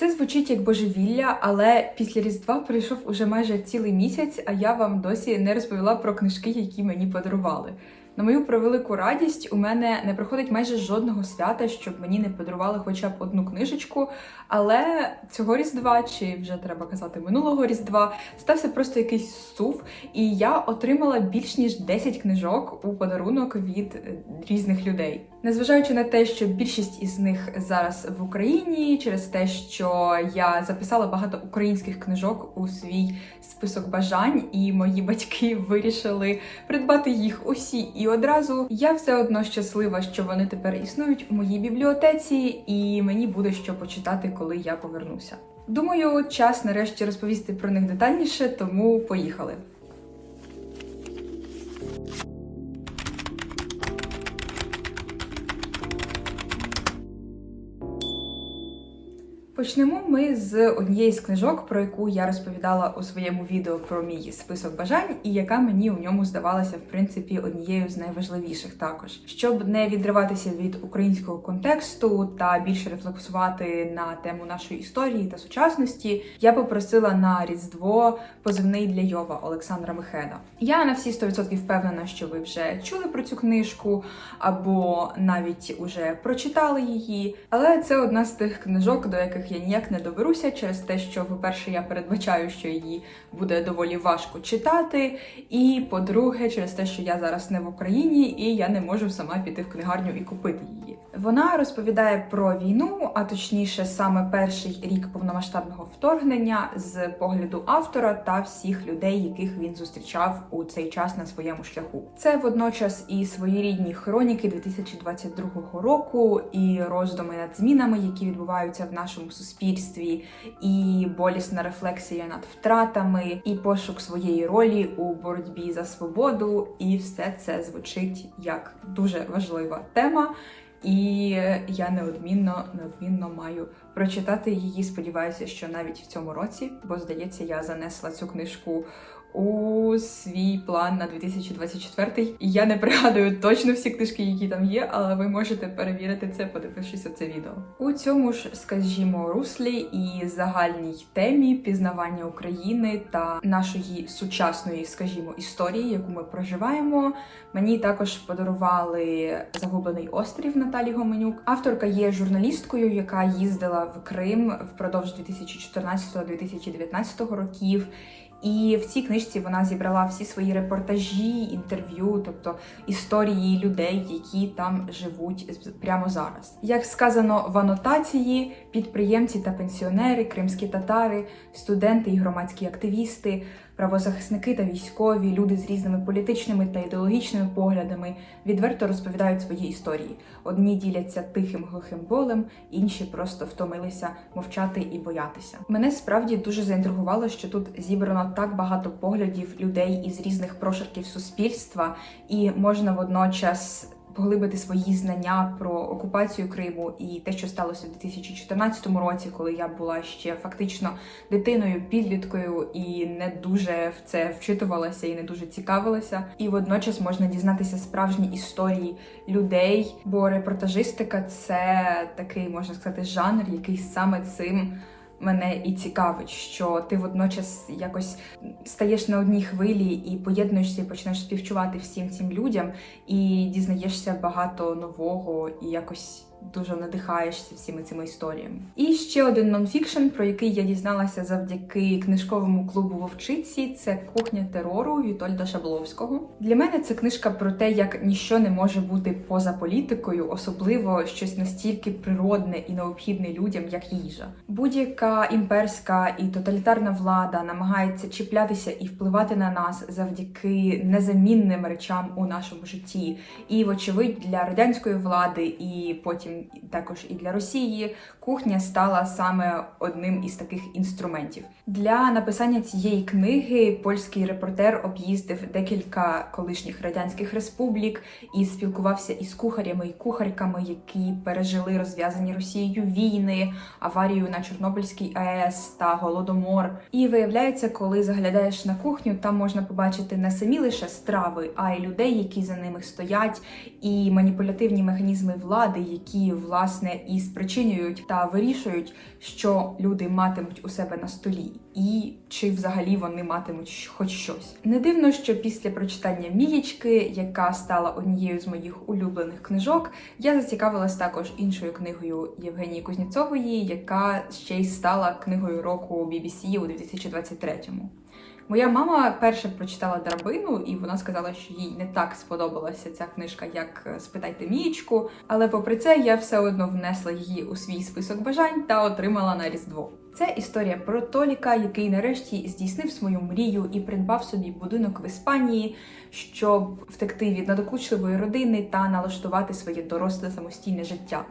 Це звучить як божевілля, але після Різдва пройшов уже майже цілий місяць, а я вам досі не розповіла про книжки, які мені подарували. На мою превелику радість, у мене не проходить майже жодного свята, щоб мені не подарували хоча б одну книжечку. Але цього різдва, чи вже треба казати минулого різдва, стався просто якийсь сув, і я отримала більш ніж 10 книжок у подарунок від е, різних людей. Незважаючи на те, що більшість із них зараз в Україні, через те, що я записала багато українських книжок у свій список бажань, і мої батьки вирішили придбати їх усі і одразу. Я все одно щаслива, що вони тепер існують у моїй бібліотеці, і мені буде що почитати, коли я повернуся. Думаю, час нарешті розповісти про них детальніше, тому поїхали. Почнемо ми з однієї з книжок, про яку я розповідала у своєму відео про мій список бажань, і яка мені у ньому здавалася в принципі однією з найважливіших також. Щоб не відриватися від українського контексту та більше рефлексувати на тему нашої історії та сучасності, я попросила на різдво позивний для Йова Олександра Михеда. Я на всі 100% впевнена, що ви вже чули про цю книжку або навіть уже прочитали її. Але це одна з тих книжок, до яких я ніяк не доберуся через те, що, по-перше, я передбачаю, що її буде доволі важко читати. І по-друге, через те, що я зараз не в Україні і я не можу сама піти в книгарню і купити її. Вона розповідає про війну, а точніше, саме перший рік повномасштабного вторгнення з погляду автора та всіх людей, яких він зустрічав у цей час на своєму шляху. Це водночас і своєрідні хроніки 2022 року, і роздуми над змінами, які відбуваються в нашому суспільстві, і болісна рефлексія над втратами, і пошук своєї ролі у боротьбі за свободу. І все це звучить як дуже важлива тема. І я неодмінно неодмінно маю прочитати її. Сподіваюся, що навіть в цьому році, бо здається, я занесла цю книжку у свій план на 2024. І я не пригадую точно всі книжки, які там є, але ви можете перевірити це, подивившись це відео. У цьому ж, скажімо, руслі і загальній темі пізнавання України та нашої сучасної, скажімо, історії, яку ми проживаємо. Мені також подарували загублений острів Наталі Гоменюк. Авторка є журналісткою, яка їздила в Крим впродовж 2014-2019 років. І в цій книжці вона зібрала всі свої репортажі, інтерв'ю, тобто історії людей, які там живуть прямо зараз. Як сказано в анотації, підприємці та пенсіонери, кримські татари, студенти і громадські активісти, правозахисники та військові, люди з різними політичними та ідеологічними поглядами відверто розповідають свої історії. Одні діляться тихим глухим болем, інші просто втомилися мовчати і боятися. Мене справді дуже заінтригувало, що тут зібрано так багато поглядів людей із різних прошарків суспільства, і можна водночас поглибити свої знання про окупацію Криму і те, що сталося в 2014 році, коли я була ще фактично дитиною, підліткою і не дуже в це вчитувалася і не дуже цікавилася. І водночас можна дізнатися справжні історії людей, бо репортажистика це такий можна сказати жанр, який саме цим мене і цікавить, що ти водночас якось стаєш на одній хвилі і поєднуєшся, і почнеш співчувати всім цим людям, і дізнаєшся багато нового і якось. Дуже надихаєшся всіми цими історіями. І ще один нонфікшн, про який я дізналася завдяки книжковому клубу Вовчиці, це кухня терору Вітольда Шабловського. Для мене це книжка про те, як ніщо не може бути поза політикою, особливо щось настільки природне і необхідне людям, як їжа. Будь-яка імперська і тоталітарна влада намагається чіплятися і впливати на нас завдяки незамінним речам у нашому житті. І, вочевидь, для радянської влади і потім також і для Росії кухня стала саме одним із таких інструментів. Для написання цієї книги польський репортер об'їздив декілька колишніх радянських республік і спілкувався із кухарями і кухарками, які пережили розв'язані Росією війни, аварію на Чорнобильській АЕС та голодомор. І виявляється, коли заглядаєш на кухню, там можна побачити не самі лише страви, а й людей, які за ними стоять, і маніпулятивні механізми влади, які які власне і спричинюють та вирішують, що люди матимуть у себе на столі, і чи взагалі вони матимуть хоч щось. Не дивно, що після прочитання Мієчки, яка стала однією з моїх улюблених книжок, я зацікавилась також іншою книгою Євгенії Кузнєцової, яка ще й стала книгою року BBC у 2023-му. Моя мама перше прочитала драбину, і вона сказала, що їй не так сподобалася ця книжка, як е, спитайте Мієчку. Але попри це я все одно внесла її у свій список бажань та отримала на різдво. Це історія про Толіка, який нарешті здійснив свою мрію і придбав собі будинок в Іспанії, щоб втекти від надокучливої родини та налаштувати своє доросле самостійне життя.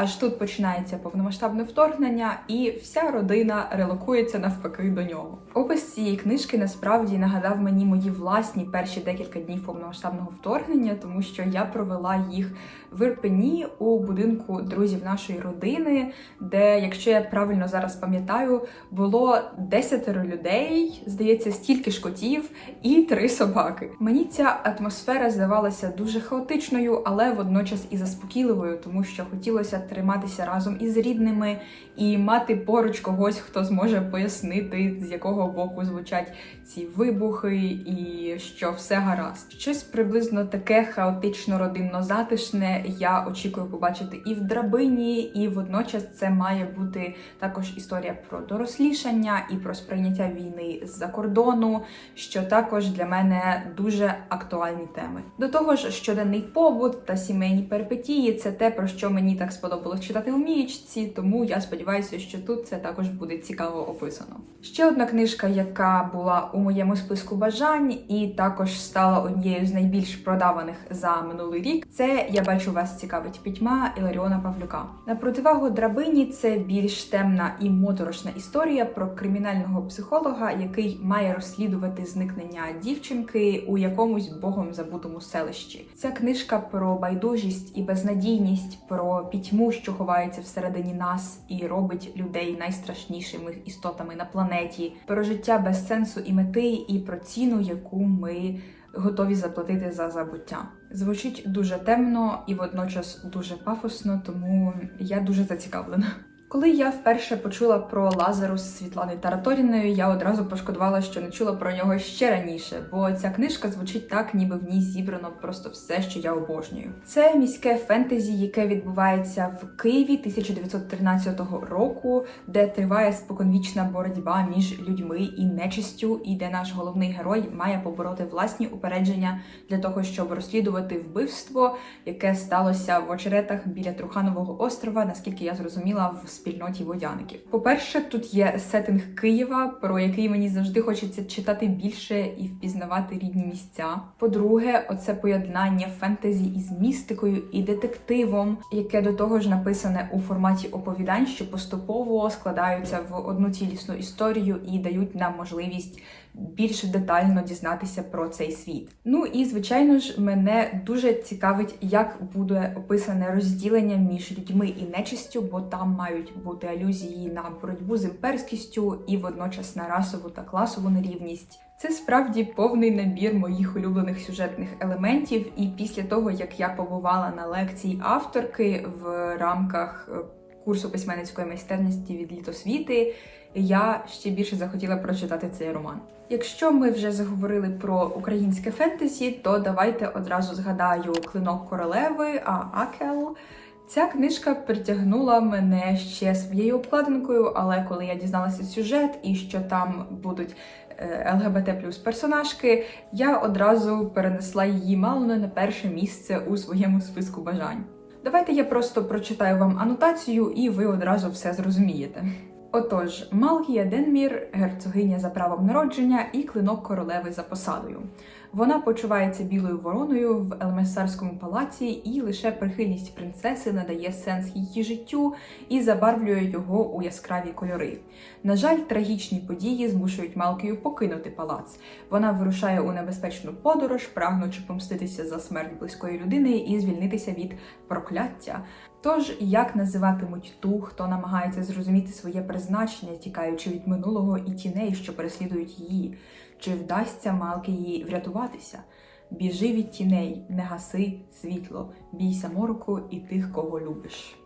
Аж тут починається повномасштабне вторгнення, і вся родина релокується навпаки до нього. Опис цієї книжки насправді нагадав мені мої власні перші декілька днів повномасштабного вторгнення, тому що я провела їх в Ірпені у будинку друзів нашої родини, де, якщо я правильно зараз пам'ятаю, було десятеро людей, здається, стільки ж котів і три собаки. Мені ця атмосфера здавалася дуже хаотичною, але водночас і заспокійливою, тому що хотілося триматися разом із рідними і мати поруч когось, хто зможе пояснити, з якого боку звучать ці вибухи, і що все гаразд. Щось приблизно таке хаотично родинно затишне. Я очікую побачити і в драбині, і водночас це має бути також історія про дорослішання і про сприйняття війни з-за кордону, що також для мене дуже актуальні теми. До того ж, щоденний побут та сімейні перипетії це те, про що мені так сподобалось читати у мієчці, тому я сподіваюся, що тут це також буде цікаво описано. Ще одна книжка, яка була у моєму списку бажань, і також стала однією з найбільш продаваних за минулий рік. Це я бачу вас цікавить пітьма Іларіона Павлюка. На противагу драбині це більш темна і моторошна історія про кримінального психолога, який має розслідувати зникнення дівчинки у якомусь богом забутому селищі. Ця книжка про байдужість і безнадійність, про пітьму, що ховається всередині нас, і робить людей найстрашнішими істотами на планеті, про життя без сенсу і мети, і про ціну, яку ми готові заплатити за забуття. Звучить дуже темно і водночас дуже пафосно, тому я дуже зацікавлена. Коли я вперше почула про Лазарус з Світланою Тараторіною, я одразу пошкодувала, що не чула про нього ще раніше, бо ця книжка звучить так, ніби в ній зібрано просто все, що я обожнюю. Це міське фентезі, яке відбувається в Києві 1913 року, де триває споконвічна боротьба між людьми і нечистю, і де наш головний герой має побороти власні упередження для того, щоб розслідувати вбивство, яке сталося в очеретах біля Труханового острова, наскільки я зрозуміла, в спільноті водяників. По-перше, тут є сеттинг Києва, про який мені завжди хочеться читати більше і впізнавати рідні місця. По-друге, оце поєднання фентезі із містикою і детективом, яке до того ж написане у форматі оповідань, що поступово складаються в одну цілісну історію і дають нам можливість більш детально дізнатися про цей світ. Ну і звичайно ж, мене дуже цікавить, як буде описане розділення між людьми і нечистю, бо там мають бути алюзії на боротьбу з імперськістю і водночас на расову та класову нерівність. Це справді повний набір моїх улюблених сюжетних елементів. І після того, як я побувала на лекції авторки в рамках е, курсу письменницької майстерності від літосвіти, я ще більше захотіла прочитати цей роман. Якщо ми вже заговорили про українське фентезі, то давайте одразу згадаю клинок королеви а Акел. Ця книжка притягнула мене ще своєю обкладинкою, але коли я дізналася сюжет і що там будуть е, ЛГБТ плюс персонажки, я одразу перенесла її мало не на перше місце у своєму списку бажань. Давайте я просто прочитаю вам анотацію, і ви одразу все зрозумієте. Отож, Малкія Денмір, герцогиня за правом народження і клинок королеви за посадою. Вона почувається білою вороною в Елмесарському палаці, і лише прихильність принцеси надає сенс її життю і забарвлює його у яскраві кольори. На жаль, трагічні події змушують Малкію покинути палац. Вона вирушає у небезпечну подорож, прагнучи помститися за смерть близької людини і звільнитися від прокляття. Тож, як називатимуть ту, хто намагається зрозуміти своє призначення, тікаючи від минулого і тіней, що переслідують її? Чи вдасться Малки їй врятуватися? Біжи від тіней, не гаси світло, бійся мороку і тих, кого любиш.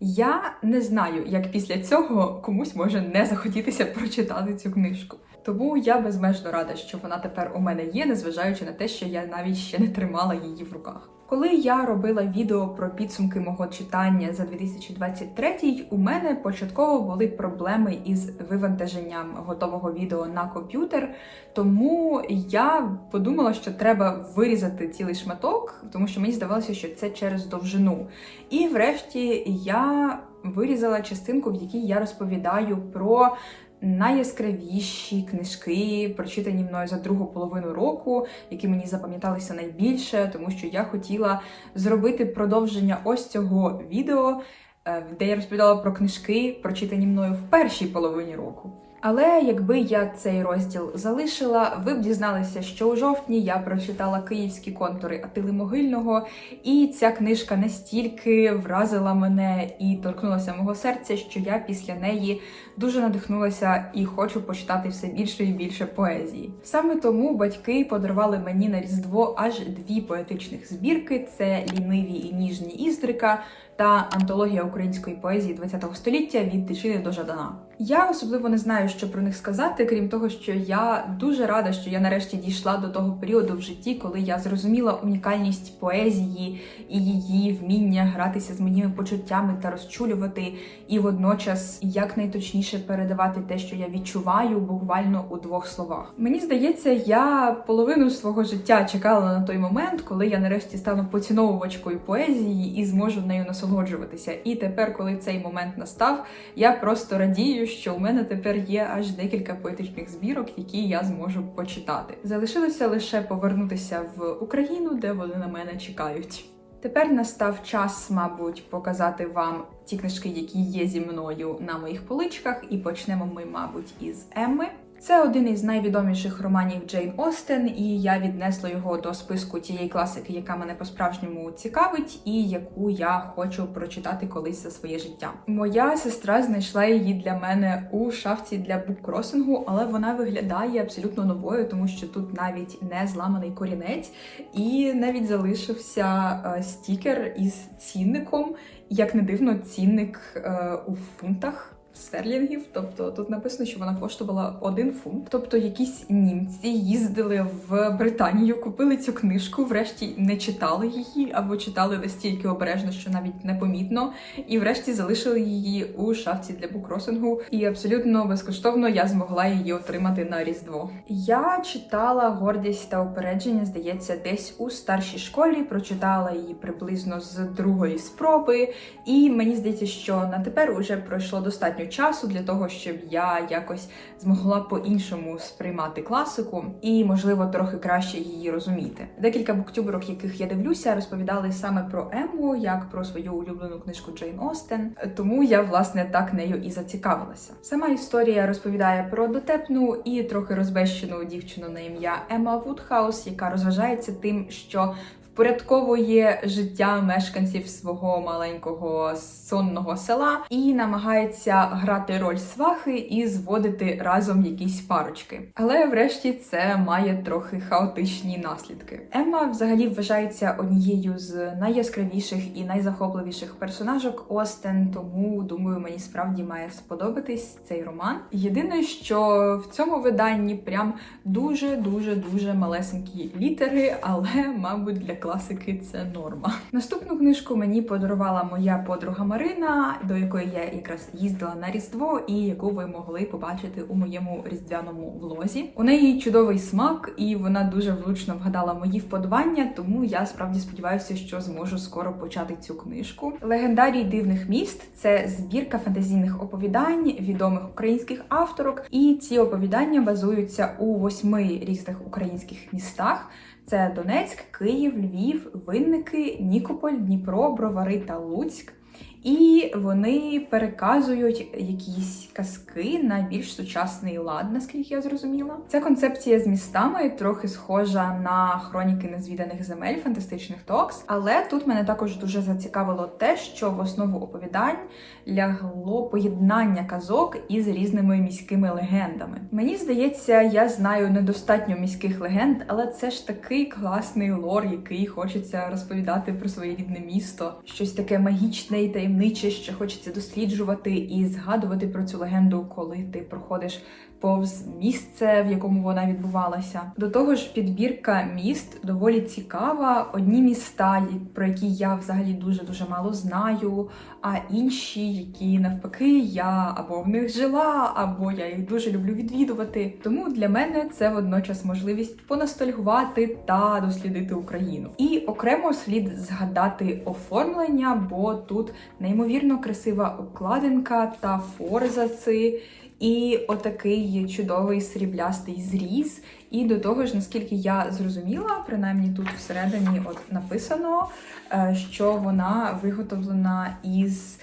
Я не знаю, як після цього комусь може не захотітися прочитати цю книжку. Тому я безмежно рада, що вона тепер у мене є, незважаючи на те, що я навіть ще не тримала її в руках. Коли я робила відео про підсумки мого читання за 2023, у мене початково були проблеми із вивантаженням готового відео на комп'ютер. Тому я подумала, що треба вирізати цілий шматок, тому що мені здавалося, що це через довжину. І врешті я вирізала частинку, в якій я розповідаю про найяскравіші книжки, прочитані мною за другу половину року, які мені запам'яталися найбільше, тому що я хотіла зробити продовження ось цього відео, е, де я розповідала про книжки, прочитані мною в першій половині року. Але якби я цей розділ залишила, ви б дізналися, що у жовтні я прочитала київські контури Атили Могильного, і ця книжка настільки вразила мене і торкнулася мого серця, що я після неї дуже надихнулася і хочу почитати все більше і більше поезії. Саме тому батьки подарували мені на різдво аж дві поетичних збірки: це ліниві і ніжні Іздрика та антологія української поезії ХХ століття від Тичини до Жадана. Я особливо не знаю, що про них сказати, крім того, що я дуже рада, що я нарешті дійшла до того періоду в житті, коли я зрозуміла унікальність поезії і її вміння гратися з моїми почуттями та розчулювати, і водночас якнайточніше передавати те, що я відчуваю, буквально у двох словах. Мені здається, я половину свого життя чекала на той момент, коли я нарешті стану поціновувачкою поезії і зможу нею насолоджуватися. І тепер, коли цей момент настав, я просто радію, що у мене тепер є аж декілька поетичних збірок, які я зможу почитати. Залишилося лише повернутися в Україну, де вони на мене чекають. Тепер настав час, мабуть, показати вам ті книжки, які є зі мною на моїх поличках, і почнемо ми, мабуть, із Емми. Це один із найвідоміших романів Джейн Остен, і я віднесла його до списку тієї класики, яка мене по-справжньому цікавить, і яку я хочу прочитати колись за своє життя. Моя сестра знайшла її для мене у шафці для буккросингу, але вона виглядає абсолютно новою, тому що тут навіть не зламаний корінець, і навіть залишився е, стікер із цінником. Як не дивно, цінник е, у фунтах стерлінгів. Тобто тут написано, що вона коштувала один фунт. Тобто, якісь німці їздили в Британію, купили цю книжку, врешті не читали її або читали настільки обережно, що навіть непомітно, і врешті залишили її у шафці для букросингу. І абсолютно безкоштовно я змогла її отримати на різдво. Я читала гордість та упередження, здається, десь у старшій школі. Прочитала її приблизно з другої спроби, і мені здається, що на тепер уже пройшло достатньо часу для того, щоб я якось змогла по-іншому сприймати класику і, можливо, трохи краще її розуміти. Декілька буктюберок, яких я дивлюся, розповідали саме про Емму, як про свою улюблену книжку Джейн Остен. Тому я власне так нею і зацікавилася. Сама історія розповідає про дотепну і трохи розбещену дівчину на ім'я Емма Вудхаус, яка розважається тим, що впорядковує життя мешканців свого маленького сонного села і намагається грати роль свахи і зводити разом якісь парочки. Але врешті це має трохи хаотичні наслідки. Емма взагалі вважається однією з найяскравіших і найзахопливіших персонажок Остен, тому думаю, мені справді має сподобатись цей роман. Єдине, що в цьому виданні прям дуже дуже дуже малесенькі літери, але мабуть для класики це норма. Наступну книжку мені подарувала моя подруга Марина, до якої я якраз їздила на Різдво, і яку ви могли побачити у моєму різдвяному влозі. У неї чудовий смак, і вона дуже влучно вгадала мої вподобання, тому я справді сподіваюся, що зможу скоро почати цю книжку. Легендарій дивних міст це збірка фантазійних оповідань відомих українських авторок, і ці оповідання базуються у восьми різних українських містах. Це Донецьк, Київ, Львів, Винники, Нікополь, Дніпро, Бровари та Луцьк. І вони переказують якісь казки на більш сучасний лад, наскільки я зрозуміла. Ця концепція з містами трохи схожа на хроніки незвіданих земель, фантастичних токс. Але тут мене також дуже зацікавило те, що в основу оповідань лягло поєднання казок із різними міськими легендами. Мені здається, я знаю недостатньо міських легенд, але це ж такий класний лор, який хочеться розповідати про своє рідне місто, щось таке магічне і таємниче, що хочеться досліджувати і згадувати про цю легенду, коли ти проходиш повз місце, в якому вона відбувалася. До того ж, підбірка міст доволі цікава. Одні міста, про які я взагалі дуже дуже мало знаю, а інші, які навпаки, я або в них жила, або я їх дуже люблю відвідувати. Тому для мене це водночас можливість понастальгувати та дослідити Україну. І окремо слід згадати оформлення, бо тут неймовірно красива обкладинка та форзаци. І отакий чудовий сріблястий зріз. І до того ж, наскільки я зрозуміла, принаймні тут всередині от написано, е, що вона виготовлена із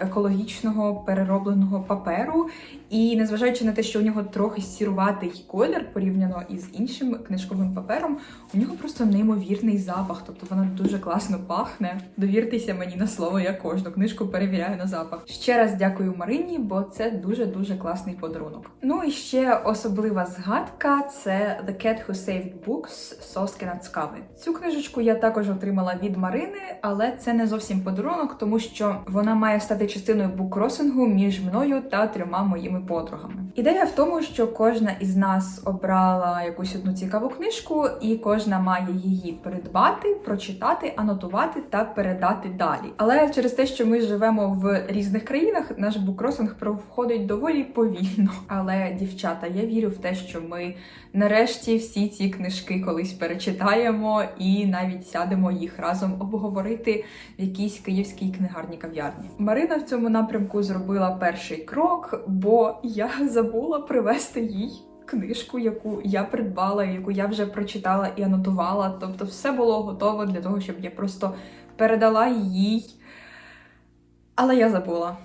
екологічного переробленого паперу. І незважаючи на те, що у нього трохи сіруватий колір порівняно із іншим книжковим папером, у нього просто неймовірний запах. Тобто вона дуже класно пахне. Довіртеся мені на слово, я кожну книжку перевіряю на запах. Ще раз дякую Марині, бо це дуже дуже класний подарунок. Ну і ще особлива згадка це The Cat Who Saved Books Соски Нацкави. Цю книжечку я також отримала від Марини, але це не зовсім подарунок, тому що вона має стати частиною буккросингу між мною та трьома моїми подругами. Ідея в тому, що кожна із нас обрала якусь одну цікаву книжку, і кожна має її придбати, прочитати, анотувати та передати далі. Але через те, що ми живемо в різних країнах, наш буккросинг проходить доволі повільно. Але дівчата, я вірю в те, що ми нарешті всі ці книжки колись перечитаємо і навіть сядемо їх разом обговорити в якійсь київській книгарні кав'ярні. Марина в цьому напрямку зробила перший крок, бо я забула привезти їй. Книжку, яку я придбала, яку я вже прочитала і анотувала. Тобто, все було готово для того, щоб я просто передала їй. Але я забула.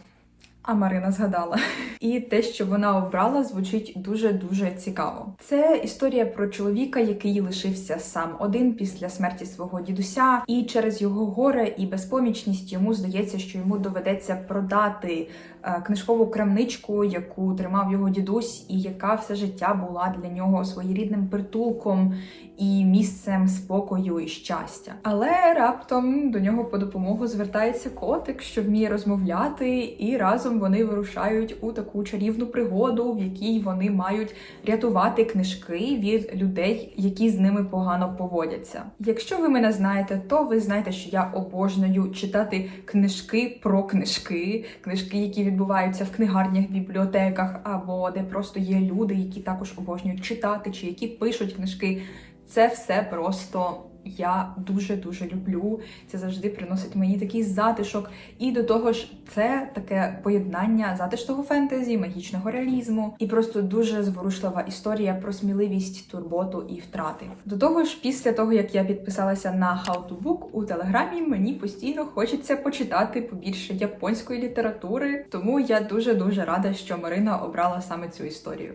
А Марина згадала. І те, що вона обрала, звучить дуже-дуже цікаво. Це історія про чоловіка, який лишився сам один після смерті свого дідуся, і через його горе і безпомічність йому здається, що йому доведеться продати е, книжкову крамничку, яку тримав його дідусь, і яка все життя була для нього своєрідним притулком і місцем спокою і щастя. Але раптом до нього по допомогу звертається котик, що вміє розмовляти, і разом вони вирушають у таку чарівну пригоду, в якій вони мають рятувати книжки від людей, які з ними погано поводяться. Якщо ви мене знаєте, то ви знаєте, що я обожнюю читати книжки про книжки, книжки, які відбуваються в книгарнях, бібліотеках, або де просто є люди, які також обожнюють читати, чи які пишуть книжки. Це все просто я дуже-дуже люблю. Це завжди приносить мені такий затишок. І до того ж, це таке поєднання затишного фентезі, магічного реалізму і просто дуже зворушлива історія про сміливість, турботу і втрати. До того ж, після того як я підписалася на How to Book у телеграмі, мені постійно хочеться почитати побільше японської літератури, тому я дуже дуже рада, що Марина обрала саме цю історію.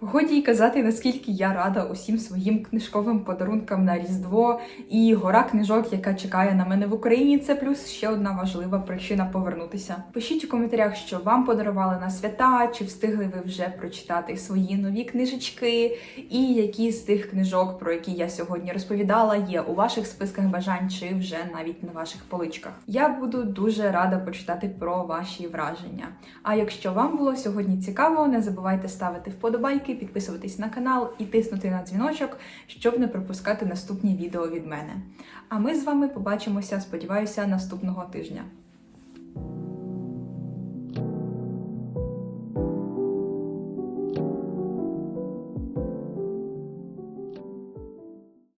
Годі й казати, наскільки я рада усім своїм книжковим подарункам на Різдво і гора книжок, яка чекає на мене в Україні. Це плюс ще одна важлива причина повернутися. Пишіть у коментарях, що вам подарували на свята, чи встигли ви вже прочитати свої нові книжечки, і які з тих книжок, про які я сьогодні розповідала, є у ваших списках бажань, чи вже навіть на ваших поличках. Я буду дуже рада почитати про ваші враження. А якщо вам було сьогодні цікаво, не забувайте ставити вподобайки лайки, підписуватись на канал і тиснути на дзвіночок, щоб не пропускати наступні відео від мене. А ми з вами побачимося, сподіваюся, наступного тижня.